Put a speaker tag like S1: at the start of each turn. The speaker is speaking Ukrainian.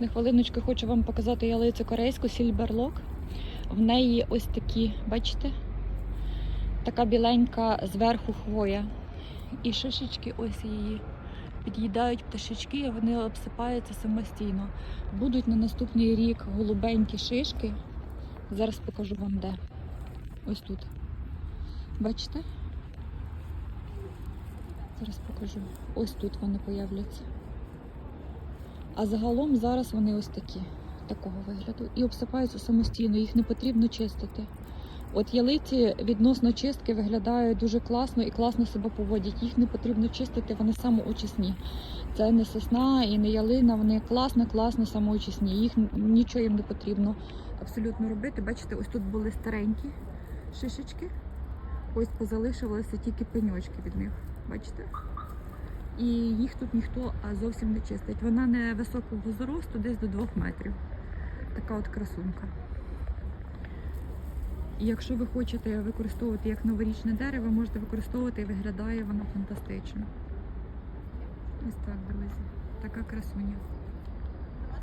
S1: На хвилиночку хочу вам показати ялицю корейську Сільберлок. В неї ось такі, бачите? Така біленька зверху хвоя. І шишечки ось її під'їдають пташечки, і вони обсипаються самостійно. Будуть на наступний рік голубенькі шишки. Зараз покажу вам де. Ось тут. Бачите? Зараз покажу. Ось тут вони появляться. А загалом зараз вони ось такі, такого вигляду. І обсипаються самостійно, їх не потрібно чистити. От ялиці відносно чистки виглядають дуже класно і класно себе поводять. Їх не потрібно чистити, вони самоочисні. Це не сосна і не ялина, вони класно, класно самоочисні. Їх нічого їм не потрібно абсолютно робити. Бачите, ось тут були старенькі шишечки. Ось позалишилися тільки пеньочки від них. Бачите? І їх тут ніхто зовсім не чистить. Вона не високого зросту, десь до 2 метрів. Така от красунка. Якщо ви хочете використовувати як новорічне дерево, можете використовувати і виглядає воно фантастично. Ось так, друзі. Така красуня.